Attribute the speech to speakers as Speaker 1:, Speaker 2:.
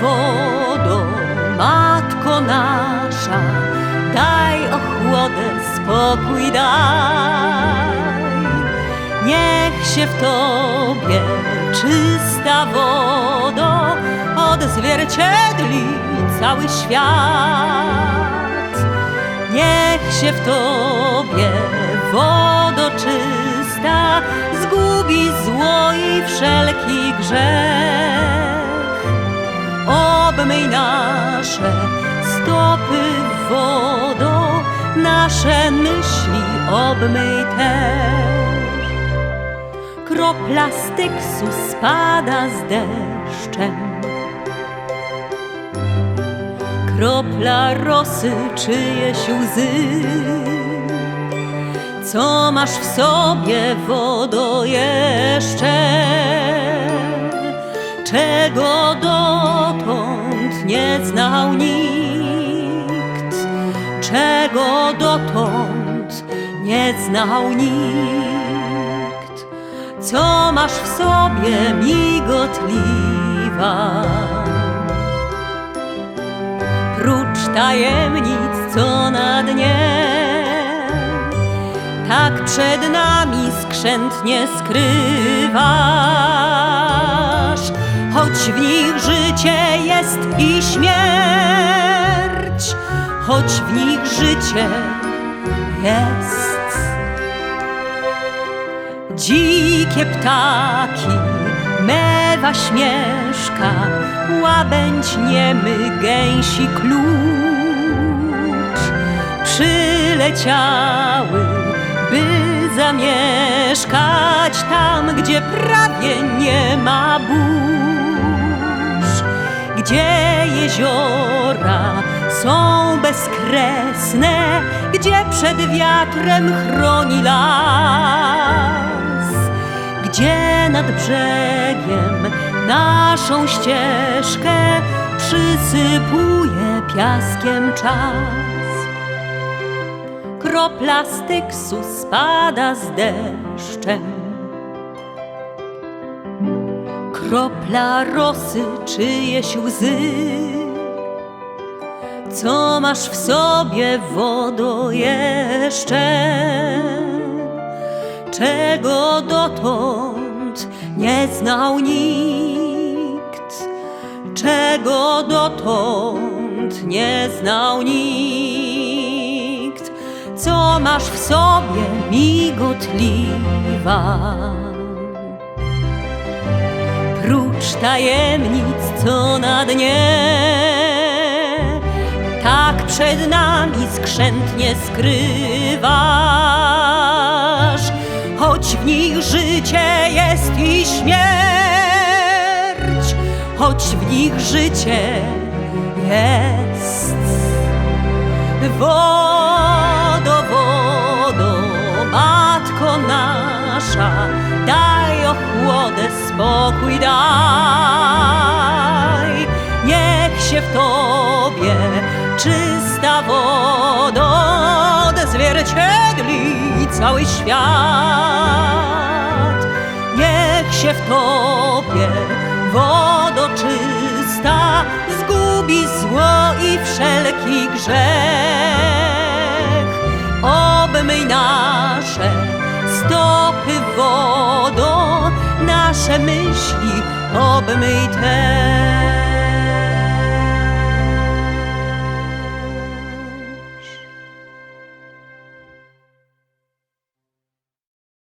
Speaker 1: Wodo, matko nasza, daj ochłodę, spokój daj. Niech się w tobie czysta wodo odzwierciedli cały świat. Niech się w tobie wodo czysta zgubi zło i wszelki grzech. Obmyj nasze stopy wodą, nasze myśli obmyj też. Kropla styksu spada z deszczem. Kropla rosy czyjeś łzy. Co masz w sobie, wodo jeszcze? Czego dotąd nie znał nikt? Czego dotąd nie znał nikt? Co masz w sobie, migotliwa? Prócz tajemnic, co na dnie tak przed nami skrzętnie skrywasz, choć w nich życie jest i śmierć, choć w nich życie jest. Dzikie ptaki, mewa śmieszka, łabędź niemy, gęsi klucz przyleciały, by zamieszkać tam, gdzie prawie nie ma burz, gdzie jeziora są bezkresne, gdzie przed wiatrem chroni las, gdzie nad brzegiem naszą ścieżkę przysypuje piaskiem czas. Kropla styksu spada z deszczem. Kropla rosy czyjeś łzy. Co masz w sobie, wodo jeszcze? Czego dotąd nie znał nikt? Czego dotąd nie znał nikt? Co masz w sobie, migotliwa? Prócz tajemnic, co na dnie. Tak przed nami skrzętnie skrywasz. Choć w nich życie jest i śmierć Choć w nich życie jest. Wodo, wodo, matko nasza, daj ochłodę, spokój daj. Niech się w tobie czysta wodo odzwierciedli cały świat. Niech się w tobie wodo czysta zgubi zło i wszelki grzech. Obmyj nasze stopy wodą, שמשי אב מיט